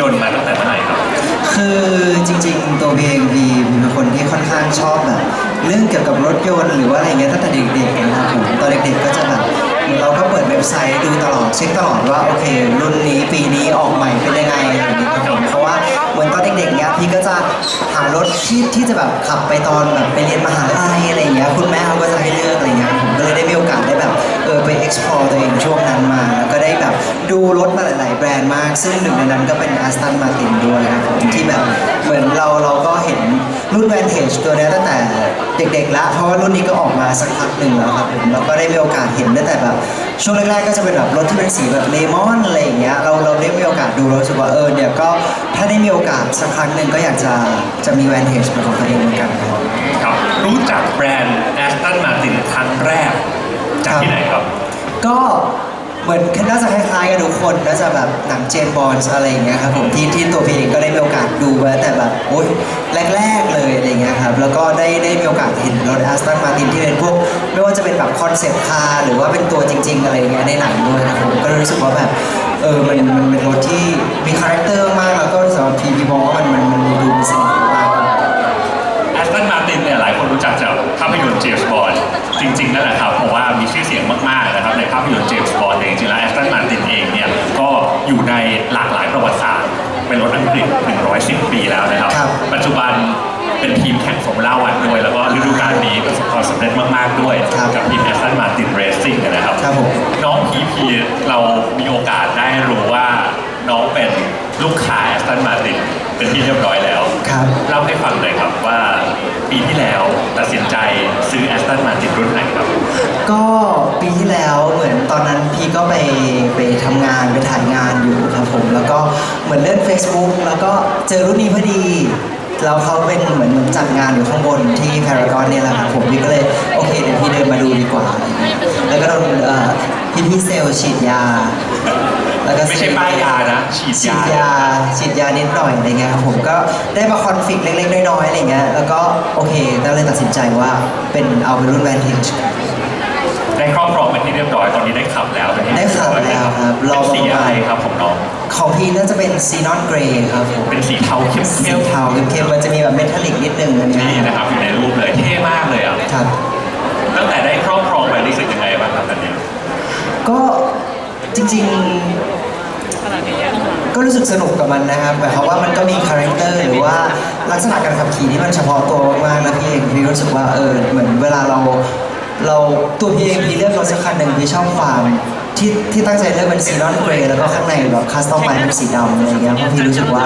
ยนต์มาตั้งแต่เมื่อไหร่ครับ คือจริงๆ ตัวเองพีเป็นคนที่ค่อนข้างชอบแบบเรื่องเกี่ยวกับรถยนต์หรือว่าอะไรเงี้ยตั้งแต่เด็กๆนะครับผมตอนเด็กๆก็จะแบบเราก็เปิดเว็บไซต์ดูตลอดเช็คตลอดว่าโอเค รุ่นนี้ปีนี้ออกใหม่เป็นยังไงอะไรอย่างเงี้ยครับผมเพราะว่าเหมือนตอนเด็กๆเนี้ยพี่ก็จะหารถที่ที่จะแบบขับไปตอนแบบไปเรียนมหาลัยอะไรอย่างเงี้ยคุณแม่เขาก็จะให้เลือกอะไรเงี้ยผมก็เลยได้มีโอกาสได้แบ ออไป explore ตัวเองช่วงนั้นมา แล้วก็ได้แบบดูรถมาหลาย ๆ แบรนด์มาก ซึ่งหนึ่งในนั้นก็เป็น Aston Martin ด้วยครับผมที่แบบเหมือนเราเราก็เห็นรุ่น Vantage ตัวนี้ตั้งแต่เด็ก ๆล้วเพราะว่ารุ่นนี้ก็ออกมาสักพักหนึ่งแล้วครับผมเราก็ได้มีโอกาสเห็นตั้งแต่แบบช่วงแรก ๆ ก็จะเป็นแบบรถที่เป็นสีแบบเลมอนอะไรอย่างเงี้ยเราเราได้มีโอกาสดูเราสึกว่าเออเนี่ยก็ถ้าได้มีโอกาสสักครั้งหนึ่งก็อยากจะจะมี Vantage เป็นของตัวเองเหมือนกันครับรู้จักแบรนด์ จากที่ไหนครับ ก็เหมือนน่าจะคล้ายๆกันทุกคนน่าจะแบบหนังเจมส์บอนส์อะไรอย่างเงี้ยครับผมที่ที่ตัวพี่เองก็ได้มีโอกาสดูมาแต่แบบโอ๊ยแรก ๆ เลยอะไรเงี้ยครับแล้วก็ได้ได้มีโอกาสเห็นรถ Aston Martin ที่เป็นพวกไม่ว่าจะเป็นแบบคอนเซ็ปต์คาร์หรือว่าเป็นตัวจริง ๆ อะไรเงี้ยในหนังด้วยครับผมก็รู้สึกว่าแบบเออมันมันเป็นรถที่มีคาแรคเตอร์มากแล้วก็สำหรับพีพีมองว่ามันมันมันดูมีเสน่ห์มากครับ Aston Martin เนี่ยหลายคนรู้จักจากภาพยนตร์เจมส์บอนด์จริง ๆ นั่นแหละครับ เป็นรถอังกฤษ 110 ปีแล้วนะครับ ครับ ปัจจุบันเป็นทีมแข่งฟอร์มูล่าวันด้วย แล้วก็ฤดูกาลนี้ประสบความสำเร็จมาก ๆ ด้วยครับกับทีม Aston Martin Racing นะครับ ครับผม น้องพีพีเรามีโอกาสได้รู้ว่าน้องเป็นลูกค้า Aston Martin เป็นที่เรียบร้อยแล้วครับ เล่าให้ฟังหน่อยครับว่าปีที่แล้วตัดสินใจซื้อ Aston Martin รุ่นไหนครับ ก็ปีที่แล้วเหมือนตอนนั้นพี่ก็ไปไปทำงานไปถ่ายงานอยู่ครับผม แล้วก็เหมือนเล่น Facebook แล้วก็เจอรุ่นนี้พอดีแล้วเขาเป็นเหมือนจัดงานอยู่ข้างบนที่พารากอนเนี่ยแหละครับผมพี่ก็เลยโอเคเดี๋ยวพี่เดินมาดูดีกว่าอะไรเงี้ยแล้วก็โดนเอ่อพี่พี่เซลล์ฉีดยา แล้วก็ไม่ใช่ป้ายยานะ ฉีดฉียา ดยาฉีดยานิดหน่อยอะไรเงี้ยครับผมก็ได้มาคอนฟิกเล็กๆน้อยๆอะไรเงี้ยแล้วก็โอเคก็เลยตัดสินใจว่าเป็นเอาเป็นรุ่นแวนทิชได้ครอบค รองเป็นที่เรียบร้อยตอนนี้ได้ขับแล้วเป็นที่ได้ขับแล้วครับรรออประมาณสีอะไรครับของน้องของพี่น่าจะเป็นซีนอนเกรย์ครับผมเป็นสีเทาเข้มสีๆเทาเข้มๆมันจะมีแบบเมทัลลิกนิดนึงอันเนี้ยนี่นะครับอยู่ในรูปเลยเท่มากเลยอะครับตั้งแต่ได้ครอบครองไปรู้สึกยังไงบ้างครับตอนนี้ก็จริงๆ ก็รู้สึกสนุกกับมันนะครับหมายความว่ามันก็มีคาแรคเตอร์หรือว่าลักษณะการขับขี่ที่มันเฉพาะตัวมากๆแล้วพี่เองพี่รู้สึกว่าเออเหมือนเวลาเรา เราตัวพี่เองพีเลือกรถสักคันหนึ่งพี่ชอบความที่ที่ตั้งใจเลือกเป็นซีนอนเกรย์แล้วก็ข้างในแบบคัสตอมไมเป็นสีดำอะไรเงี้ยเพราะพี่รู้สึกว่า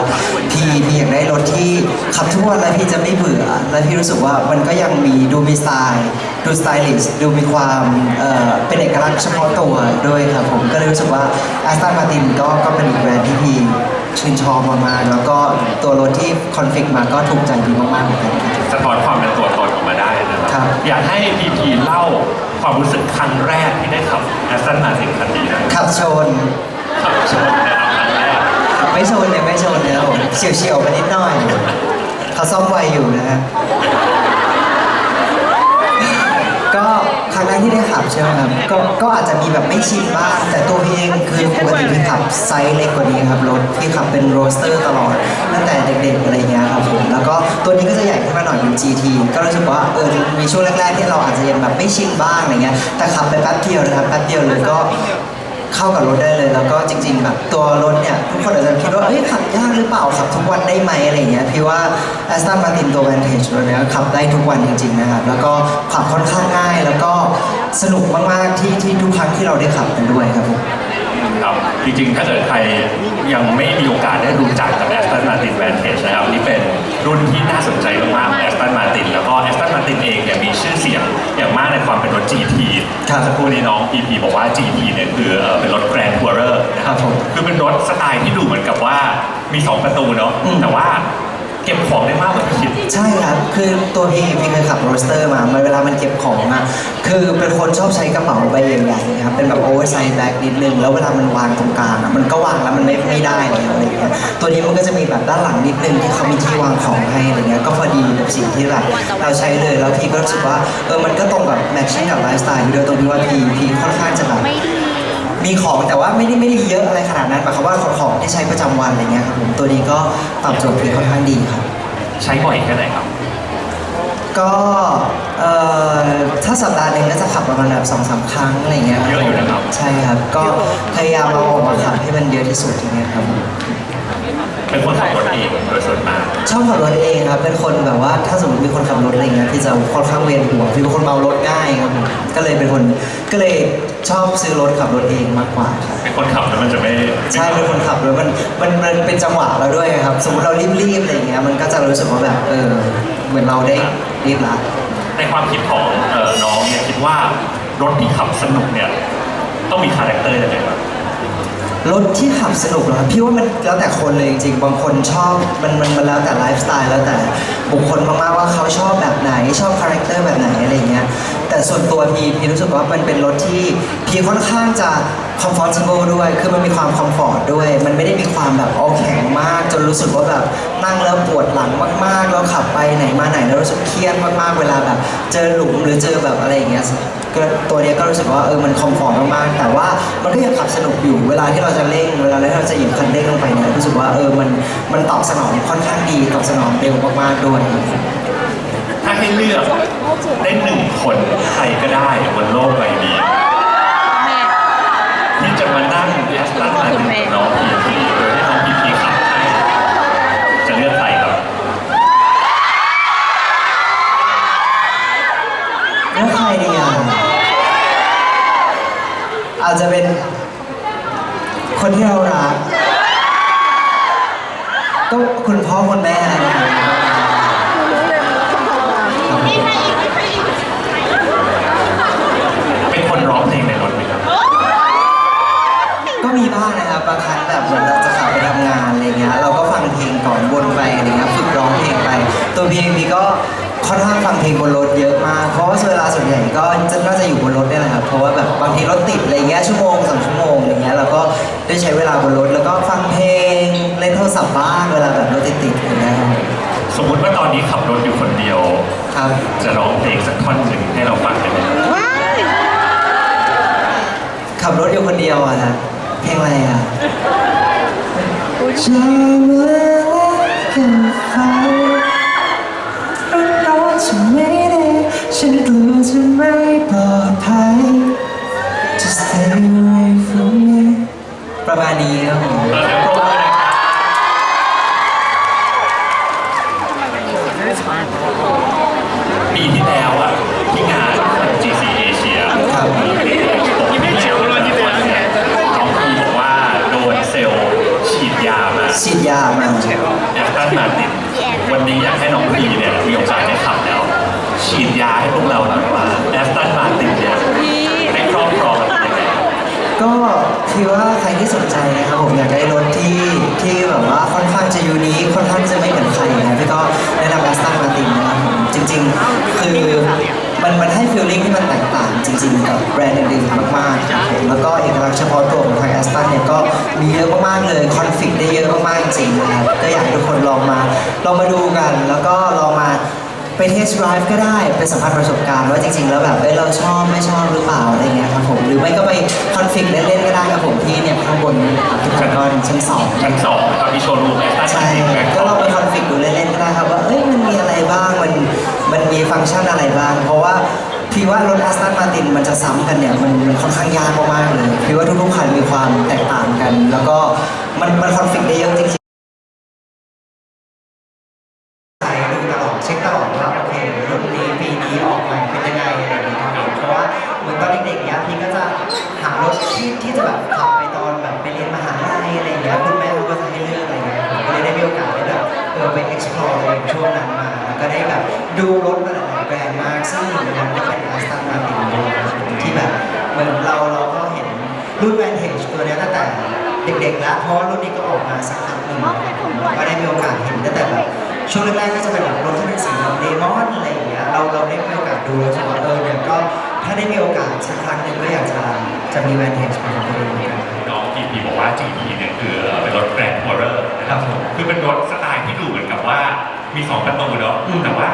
พี่พี่อยากได้รถที่ขับทุกวันแล้วพี่จะไม่เบื่อ และพี่รู้สึกว่ามันก็ยังมีดูมีสไตล์ดูสไตลิชดูมีความเอ่อเป็นเอกลักษณ์เฉพาะตัวด้วยครับผมก็เลยรู้สึกว่า a อสตันมาตินก็ก็เป็นอีกแบรนด์ที่พี่ชื่นชอบมากๆแล้วก็ตัวรถที่คอนฟิกมาก็ถูกใจพี่มากๆเหมือนกันครับสะท้อนความเป็นตัวตน คครัรับ อยากให้พีพีเล่าความรู้สึกครั้งแรกที่ได้ขับ Aston Martin คันนี้นะขับชน ขับชนนะครับครั้งแรกไม่ชนเนี่ยไม่ชนนะครับผมเฉียวๆไปนิดหน่อย เขาซ่อมไวอยู่นะฮะ ก็ครั้งแรกที่ได้ขับใช่ไหมครับ ก็ก็อาจจะมีแบบไม่ชินบ้าง แต่ตัวพี่เองคือปกติพี่ขับไซส์เล็กกว่านี้ครับรถพี่ขับเป็นโรสเตอร์ตลอดตั้งแต่เด็กๆอะไรเงี้ยครับผม แล้วก็ตัวนี้ก็จะใหญ่ขึ้นมาหน่ อยเป็น GT ก็รู้สึกว่าเออมีช่วงแรกๆที่เราอาจจะยังแบบไม่ชินบ้างอะไรเงี้ยแต่ขับไปแป๊บเดียวนะครับแป๊บเดียวเลยก็เข้ากับรถได้เลย แล้วก็จริง ๆ แบบตัวรถเนี่ยทุกคนอาจจะคิดว่าเอ้ยขับยากหรือเปล่าขับทุกวันได้ไหมอะไรเงี้ยพี่ว่า Aston Martin ตัว Vantage รถเนี้ยขับได้ทุกวันจริง ๆ นะครับ แล้วก็ขับค่อนข้างง่ายแล้วก็สนุกมากๆที่ที่ทุกครั้งที่เราได้ขับกันด้วยครับผมครับจริงๆ ถ้าเกิดใครยังไม่มีโอกาสได้รู้จักกับ Aston Martin Vantage นะครับนี่เป็น รุ่นที่น่าสนใจมากๆ Aston Martin แล้วก็ Aston Martin เองเนี่ยมีชื่อเสียงอย่างมากในความเป็นรถ GT ครับสักครู่นี้น้อง PP บอกว่า GT เนี่ยคือเอ่อเป็นรถ Grand Tourer นะครับผมคือเป็นรถสไตล์ที่ดูเหมือนกับว่ามี 2 ประตูเนาะอืมแต่ว่า เก็บของได้มากกว่าที่คิด ใช่ครับ คือตัวพี่พี่เคยขับโรสเตอร์มาเวลามันเก็บของอะคือเป็นคนชอบใช้กระเป๋าใบใหญ่ๆครับ เป็นแบบโอเวอร์ไซส์แบ็กนิดนึง แล้วเวลามันวางตรงกลางอะมันก็วางแล้วมันไม่ไม่ได้เลยอะไรอย่างเงี้ย ตัวนี้มันก็จะมีแบบด้านหลังนิดนึงที่เขามีที่วางของให้อะไรเงี้ย ก็พอดีกับสิ่งที่แบบเราใช้เลย แล้วพี่ก็รู้สึกว่าเออ มันก็ตรงกับแมทชิ่งกับไลฟ์สไตล์พี่ด้วยตรงที่ว่าพี่พี่ค่อนข้างจะแบบมี ของแต่ว่าไม่ได้ไม่ได้เยอะอะไรขนาดนั้นหมายความว่าของของที่ใช้ประจำวันอะไรเงี้ยครับผมตัวนี้ก็ตอบโจทย์พีค่อนข้างดีครับ ใช้บ่อยแค่ไหนครับ ก็เอ่อถ้าสัปดาห์หนึ่งก็จะขับประมาณแบบสองสามครั้งอะไรเงี้ยเยอะอยู่นะครับ ใช่ครับ ก็พยายามเอาออกมาขับให้มันเยอะที่สุดอย่างเงี้ยครับเป็นคนขับรถเองโดยส่วนมาก ชอบขับรถเองครับ เป็นคนแบบว่าถ้าสมมติมีคนขับรถอะไรเงี้ยพี่จะค่อนข้างเวียนหัวพี่เป็นคนเมารถง่ายครับผมก็เลยเป็นคนก็เลยชอบซื้อรถขับรถเองมากกว่าครับเป็นคนขับแล้วมันจะไม่ใช่เป็นคนขับรถมันมันมันเป็นจังหวะเราด้วยครับ สมมติเรารีบๆอะไรเงี้ยมันก็จะรู้สึกว่าแบบเออเหมือนเราได้รีบละในความคิดของเอ่อน้องเนี่ยคิดว่ารถที่ขับสนุกเนี่ยต้องมีคาแรคเตอร์ยังไงบ้าง รถที่ขับสนุกเหรอครับพี่ว่ามันแล้วแต่คนเลยจริงๆบางคนชอบมันมันมันแล้วแต่ไลฟ์สไตล์แล้วแต่บุคคลมากๆว่าเขาชอบแบบไหนชอบคาแรคเตอร์แบบไหนอะไรเงี้ยแต่ส่วนตัวพี่พี่รู้สึกว่ามันเป็นรถที่พี่ค่อนข้างจะ comfortable ด้วย คือมันมีความคอมฟอร์ตด้วย มันไม่ได้มีความแบบเอาแข็งมาก จนรู้สึกว่าแบบนั่งแล้วปวดหลังมากๆ แล้วขับไปไหนมาไหนแล้วรู้สึกเครียดมากๆ เวลาแบบ เจอหลุมหรือเจอแบบอะไรอย่างเงี้ย ก็ตัวเนี้ยก็รู้สึกว่าเออมันคอมฟอร์ตมากๆแต่ว่ามันก็ยังขับสนุกอยู่เวลาที่เราจะเร่งเวลาที่เราจะหยิบคันเร่งลงไปเนี่ยรู้สึกว่าเออมันมันตอบสนองค่อนข้างดีตอบสนองเร็วมากๆด้วยถ้าให้เลือกได้หนึ่งคนใครก็ได้บนโลกใบนี้ที่จะมานั่งแอสตันมาตินกับน้องพีพีโดยที่น้องพีพีขับให้จะเลือกใครครับ แล้วใครดีอะอาจจะเป็นคนที่เรารัก ก็คุณพ่อคุณแม่นะครับครับผมเป็นคนร้องเพลงในรถไหมครับ ก็มีบ้างนะครับบางครั้งแบบเหมือนเราจะขับไปทำงานอะไรเงี้ยเราก็ฟังเพลงก่อนวนไปอะไรเงี้ยฝึกร้องเพลงไป ตัวพีเองพีก็ค่อนข้างฟังเพลงบนรถเยอะมากเพราะว่าเวลาส่วนใหญ่ก็จะน่าจะอยู่บนรถเนี่ยแหละครับเพราะว่าแบบบางทีรถติดอะไร จะร้องเพลงสักท่อนหนึ่งให้เราฟังได้ไหมครับขับรถอยู่คนเดียวอะนะเพลงอะไรอะจะเมื่อกันฟ้า แอสตันมาตินวันนี้อยากให้น้องพีเนี่ยมีโอกาสได้ขับแล้ว ฉีดยาให้พวกเราหน่อยว่าแอสตันมาตินเนี่ยได้ครอบครองกันยังไงก็คือว่าใครที่สนใจนะครับผมอยากได้รถที่ที่แบบว่าค่อนข้างจะยูนิคค่อนข้างจะไม่เหมือนใครนะพี่ก็แนะนำแอสตันมาตินนะครับผมจริง ๆ คือ มันมันให้ฟีลลิ่งที่มันแตกต่างจริงๆ กับแบรนด์อื่นๆมากๆครับผมแล้วก็เอกลักษณ์เฉพาะตัวของทางแอสตันเนี่ยก็มีเยอะมากๆเลยคอนฟิกได้เยอะมากๆจริงๆนะครับก็อยากให้ทุกคนลองมาลองมาดูกัน แล้วก็ลองมาไปเทสต์ไดรฟ์ก็ได้ไปสัมผัสประสบการณ์ว่าจริงๆ แล้วแบบเอ้ยเราชอบไม่ชอบหรือเปล่าอะไรเงี้ยครับผมหรือไม่ก็ไปคอนฟิกเล่นๆก็ได้ครับผมที่เนี่ยข้างบนครับที่พารากอนชั้นสองชั้นสองนะครับที่โชว์รูมแอสตันมาใช่ตินแบงก็ลองไปคอนฟิกดูเล่นๆก็ได้ครับว่าเอ้ยมันมีอะไรบ้างมันมันมีฟังก์ชันอะไรบ้าง เพราะว่าพี่ ว่ารถ Aston Martin มันจะซ้ำกันเนี่ยมันมันค่อนข้างยากมากๆเลยพี่ว่าทุกๆคันมีความแตกต่างกัน แล้วก็มันมันคอนฟิกได้เยอะจริงๆใช้ดูตลอดเช็คตลอดว่าโอเครุ่นนี้ปีนี้ออกมาเป็นยังไงอะไรอย่างเงี้ยครับเพราะว่าเหมือนตอนเด็กๆเนี้ยพี่ก็จะหารถที่ที่จะแบบขับไปตอนแบบไปเรียนมหาลัยอะไรอย่างเงี้ยคุณแม่เขาก็จะให้เลือกอะไรอย่างเงี้ยผมก็เลยได้มีโอกาสได้แบบเออไป explore ในช่วงนั้นมาแล้วก็ได้แบบดูรถมาหลายๆ แบรนด์มากซึ่งหนึ่งในนั้นก็เป็น Aston Martin ด้วยครับผมที่แบบเหมือนเราเราก็เห็นรุ่น Vantage ตัวเนี้ยตั้งแต่เด็กๆแล้วเพราะว่ารุ่นนี้ก็ออกมาสักพักหนึ่งก็ได้มีโอกาสเห็นตั้งแต่แบบช่วงแรกๆก็จะเป็นแบบรถที่เป็นสีแบบเลมอนอะไรอย่างเงี้ยเราเราได้มีโอกาสดูแล้วรู้สึกว่าเออเนี่ยก็ถ้าได้มีโอกาสสักครั้งหนึ่งก็อยากจะจะมีแวนเทจมาให้ดูเหมือนกัน น้องพีพีบอกว่า GT เนี่ยคือเป็นรถแกรนด์ทัวร์นะครับผมคือเป็นรถสไตล์ที่ดูเหมือนกับว่ามีสองประตูเนาะอืม แต่ว่า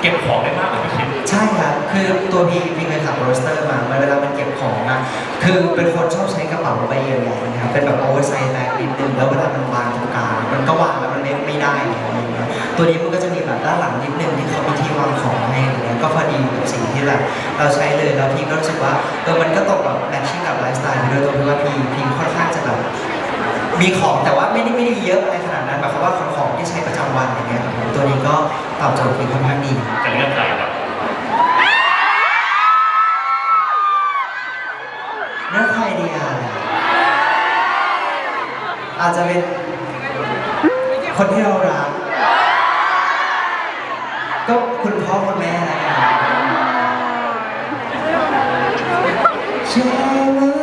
เก็บของได้มากกว่าที่คิด ใช่ครับ คือตัวพี่พี่เคยขับโรสเตอร์มาเวลามันเก็บของอะคือเป็นคนชอบใช้กระเป๋าใบใหญ่ๆนะครับ เป็นแบบโอเวอร์ไซส์แบ็คนิดนึง แล้วเวลามันวางตรงกลางมันก็วางแล้วมันไม่ไม่ได้อะไรอย่างเงี้ยตัวนี้มันก็จะมีแบบด้านหลังนิดนึงที่เขามีที่วางของให้อะไรเงี้ยก็พอดีกับสิ่งที่แบบเราใช้เลย แล้วพี่ก็รู้สึกว่าเออ มันก็ตรงกับแมทชิ่งกับไลฟ์สไตล์พี่ด้วยตรงที่ว่าพี่พี่ค่อนข้างจะแบบ มีของแต่ว่าไม่ได้ไม่ได้เยอะอะไรขนาดนั้นหมายความว่าของของที่ใช้ประจำวันอย่างเงี้ยครับผมตัวนี้ก็ตอบโจทย์พี่ค่อนข้างดีจะเลือกใครครับเลือกใครดีอะอาจจะเป็นคนที่เรารักก็คุณพ่อคุณแม่แล้วกันใช่ไห